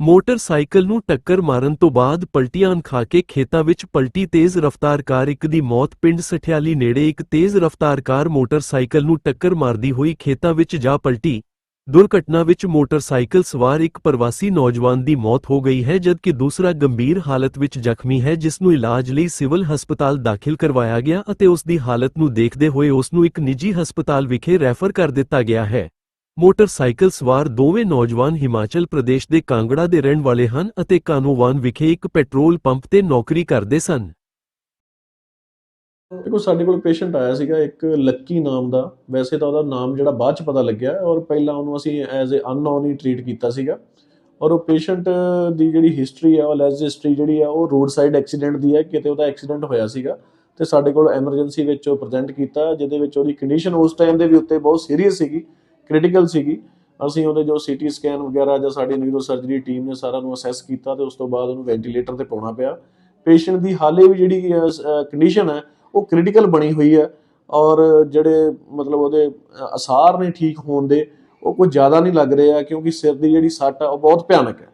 Motorcycle ਨੂੰ ਟੱਕਰ ਮਾਰਨ ਤੋਂ ਬਾਅਦ ਪਲਟੀਆਂ ਖਾ ਕੇ ਖੇਤਾਂ ਵਿੱਚ ਪਲਟੀ ਤੇਜ਼ ਰਫ਼ਤਾਰ ਕਾਰ ਇੱਕ ਦੀ ਮੌਤ, ਪਿੰਡ ਸਠਿਆਲੀ ਨੇੜੇ ਇੱਕ ਤੇਜ਼ ਰਫ਼ਤਾਰ ਕਾਰ ਮੋਟਰਸਾਈਕਲ ਨੂੰ ਟੱਕਰ ਮਾਰਦੀ ਹੋਈ ਖੇਤਾਂ ਵਿੱਚ ਜਾ ਪਲਟੀ। ਦੁਰਘਟਨਾ ਵਿੱਚ ਮੋਟਰਸਾਈਕਲ ਸਵਾਰ ਇੱਕ ਪ੍ਰਵਾਸੀ ਨੌਜਵਾਨ ਦੀ ਮੌਤ ਹੋ ਗਈ ਹੈ, ਜਦਕਿ ਦੂਸਰਾ ਗੰਭੀਰ ਹਾਲਤ ਵਿੱਚ ਜ਼ਖਮੀ ਹੈ, ਜਿਸ ਨੂੰ ਇਲਾਜ ਲਈ ਸਿਵਲ ਹਸਪਤਾਲ ਦਾਖਲ ਕਰਵਾਇਆ ਗਿਆ ਅਤੇ ਉਸ ਦੀ ਹਾਲਤ ਨੂੰ ਦੇਖਦੇ ਹੋਏ ਉਸ ਨੂੰ ਇੱਕ ਨਿੱਜੀ ਹਸਪਤਾਲ ਵਿਖੇ ਰੈਫਰ ਕਰ ਦਿੱਤਾ ਗਿਆ ਹੈ। ਮੋਟਰਸਾਈਕਲ ਸਵਾਰ ਦੋਵੇਂ ਨੌਜਵਾਨ ਹਿਮਾਚਲ ਪ੍ਰਦੇਸ਼ ਦੇ ਕਾਂਗੜਾ ਦੇ ਰਹਿਣ ਵਾਲੇ ਹਨ ਅਤੇ ਕਾਨੋਵਾਨ ਵਿਖੇ ਇੱਕ ਪੈਟਰੋਲ ਪੰਪ ਤੇ ਨੌਕਰੀ ਕਰਦੇ ਸਨ। ਦੇਖੋ, ਸਾਡੇ ਕੋਲ ਪੇਸ਼ੈਂਟ ਆਇਆ ਸੀਗਾ ਇੱਕ ਲੱਕੀ ਨਾਮ ਦਾ। ਵੈਸੇ ਤਾਂ ਉਹਦਾ ਨਾਮ ਜਿਹੜਾ ਬਾਅਦ ਚ ਪਤਾ ਲੱਗਿਆ ਔਰ ਪਹਿਲਾਂ ਉਹਨੂੰ ਅਸੀਂ ਐਜ਼ ਅ ਅਨਨੋਨ ਹੀ ਟ੍ਰੀਟ ਕੀਤਾ ਸੀਗਾ। ਔਰ ਉਹ ਪੇਸ਼ੈਂਟ ਦੀ ਜਿਹੜੀ ਹਿਸਟਰੀ ਹੈ ਉਹ ਲੈਜ ਹਿਸਟਰੀ ਜਿਹੜੀ ਆ, ਉਹ ਰੋਡ ਸਾਈਡ ਐਕਸੀਡੈਂਟ ਦੀ ਹੈ ਕਿਤੇ ਉਹਦਾ ਐਕਸੀਡੈਂਟ ਹੋਇਆ ਸੀਗਾ। ਤੇ ਸਾਡੇ ਕੋਲ ਐਮਰਜੈਂਸੀ ਵਿੱਚ ਉਹ ਪ੍ਰੈਜ਼ੈਂਟ ਕੀਤਾ, ਜਿਹਦੇ ਵਿੱਚ ਉਹਦੀ ਕੰਡੀਸ਼ਨ ਉਸ ਟਾਈਮ ਦੇ ਵੀ ਉੱਤੇ ਬਹੁਤ ਸੀਰੀਅਸ ਸੀਗੀ। ਕ੍ਰਿਟੀਕਲ ਸੀਗੀ। ਅਸੀਂ ਉਹਦੇ ਜੋ ਸੀਟੀ ਸਕੈਨ ਵਗੈਰਾ ਜਾਂ ਸਾਡੀ ਨਿਊਰੋ ਸਰਜਰੀ ਟੀਮ ਨੇ ਸਾਰਾ ਨੂੰ ਅਸੈਸ ਕੀਤਾ ਤੇ ਉਸ ਤੋਂ ਬਾਅਦ ਉਹਨੂੰ ਵੈਂਟੀਲੇਟਰ ਤੇ ਪਾਉਣਾ ਪਿਆ। ਪੇਸ਼ੈਂਟ ਦੀ ਹਾਲੇ ਵੀ ਜਿਹੜੀ ਕੰਡੀਸ਼ਨ ਹੈ ਉਹ ਕ੍ਰਿਟੀਕਲ ਬਣੀ ਹੋਈ ਹੈ ਔਰ ਜਿਹੜੇ ਮਤਲਬ ਉਹਦੇ ਅ, ਅਸਾਰ ਨੇ ਠੀਕ ਹੋਣ ਦੇ ਉਹ ਕੋਈ ਜ਼ਿਆਦਾ ਨਹੀਂ ਲੱਗ ਰਿਹਾ ਕਿਉਂਕਿ ਸਿਰ ਦੀ ਜਿਹੜੀ ਸੱਟ ਆ ਉਹ ਬਹੁਤ ਭਿਆਨਕ ਹੈ।